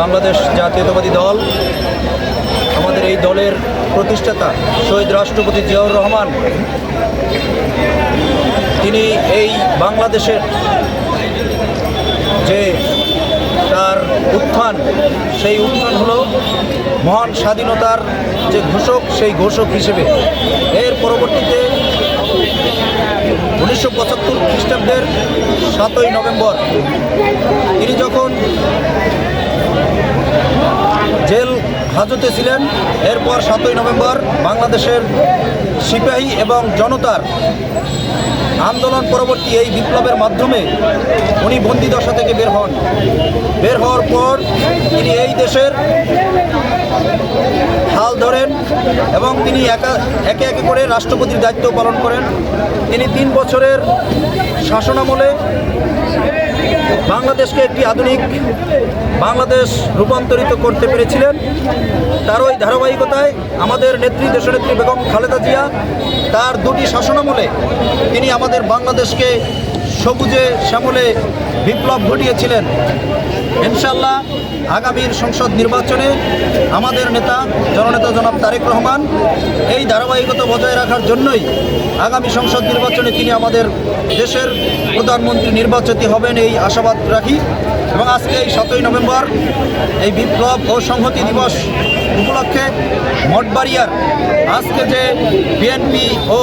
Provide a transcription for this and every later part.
বাংলাদেশ জাতীয়তাবাদী দল, আমাদের এই দলের প্রতিষ্ঠাতা শহীদ রাষ্ট্রপতি জিয়াউর রহমান, তিনি এই বাংলাদেশের যে তার উত্থান, সেই উত্থান হলো মহান স্বাধীনতার যে ঘোষক, সেই ঘোষক হিসেবে। এর পরবর্তীতে উনিশশো পঁচাত্তর খ্রিস্টাব্দের সাতই নভেম্বর তিনি যখন জেল হাজতে ছিলেন। এরপর সাতই নভেম্বর বাংলাদেশের সিপাহী এবং জনতার আন্দোলন পরবর্তী এই বিপ্লবের মাধ্যমে উনি বন্দিদশা থেকে বের হন। বের হওয়ার পর তিনি এই দেশের হাল ধরেন এবং তিনি একা, একে একে করে রাষ্ট্রপতির দায়িত্ব পালন করেন। তিনি তিন বছরের শাসনামলে বাংলাদেশকে একটি আধুনিক বাংলাদেশ রূপান্তরিত করতে পেরেছিলেন। তার ওই ধারাবাহিকতায় আমাদের নেত্রী, দেশনেত্রী বেগম খালেদা জিয়া, তার দুটি শাসনামলে তিনি আমাদের বাংলাদেশকে সবুজে, শ্যামলে বিপ্লব ঘটিয়েছিলেন। ইনশাল্লাহ আগামীর সংসদ নির্বাচনে আমাদের নেতা, জননেতা জনাব তারেক রহমান এই ধারাবাহিকতা বজায় রাখার জন্যই আগামী সংসদ নির্বাচনে তিনি আমাদের দেশের প্রধানমন্ত্রী নির্বাচিত হবেন এই আশাবাদ রাখি। এবং আজকে এই সতেরোই নভেম্বর এই বিপ্লব ও সংহতি দিবস উপলক্ষে মঠবাড়িয়ার আজকে যে বিএনপি ও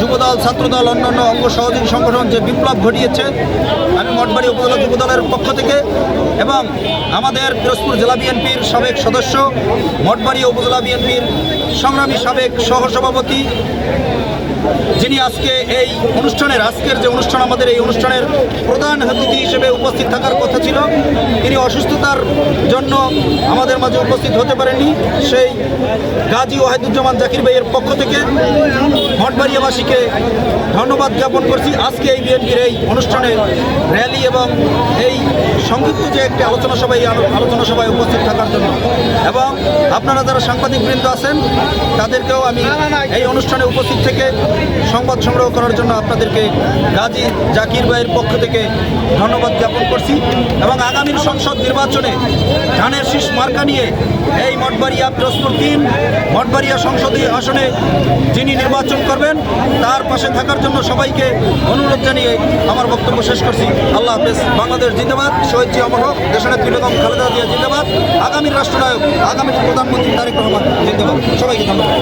যুবদল, ছাত্রদল, অন্যান্য অঙ্গ সহযোগী সংগঠন যে বিপ্লব ঘটিয়েছে, আমি মঠবাড়ি উপজেলা যুবদলের পক্ষ থেকে এবং আমাদের পিরোজপুর জেলা বিএনপির সাবেক সদস্য মঠবাড়ি উপজেলা বিএনপির সংগ্রামী সাবেক সহসভাপতি যিনি আজকে এই অনুষ্ঠানের, আজকের যে অনুষ্ঠান, আমাদের এই অনুষ্ঠানের প্রধান অতিথি হিসেবে উপস্থিত থাকার কথা ছিল, তিনি অসুস্থতার জন্য আমাদের মাঝে উপস্থিত হতে পারেননি। সেই গাজী ওয়াহিদুজ্জামান জাকির ভাইয়ের পক্ষ থেকে মঠবাড়িয়াবাসীকে ধন্যবাদ জ্ঞাপন করছি। আজকে এই বিএনপির এই অনুষ্ঠানে র্যালি এবং এই সংক্ষিপ্ত যে একটি আলোচনা সভায় আলোচনা সভায় উপস্থিত থাকার জন্য। এবং আপনারা যারা সাংবাদিকবৃন্দ আছেন, তাদেরকেও আমি এই অনুষ্ঠানে উপস্থিত থেকে সংবাদ সংগ্রহ করার জন্য আপনাদেরকে গাজী জাকির ভাইয়ের পক্ষ থেকে ধন্যবাদ জ্ঞাপন করছি এবং আগামীর সংসদ নির্বাচনে ধানের শীষ মার্কা নিয়ে এই মঠবাড়িয়া পিরোজপুর তিন মঠবাড়িয়া সংসদীয় আসনে যিনি নির্বাচন করবেন, তার পাশে থাকার জন্য সবাইকে অনুরোধ জানিয়ে আমার বক্তব্য শেষ করছি। আল্লাহ হাফেজ। বাংলাদেশ জিন্দাবাদ। শহীদ জি অমর হক। দেশনেত্রী খালেদা জিয়া জিন্দাবাদ। আগামীর রাষ্ট্রনায়ক আগামী প্রধানমন্ত্রী তারেক রহমান জিন্দাবাদ। সবাইকে ধন্যবাদ।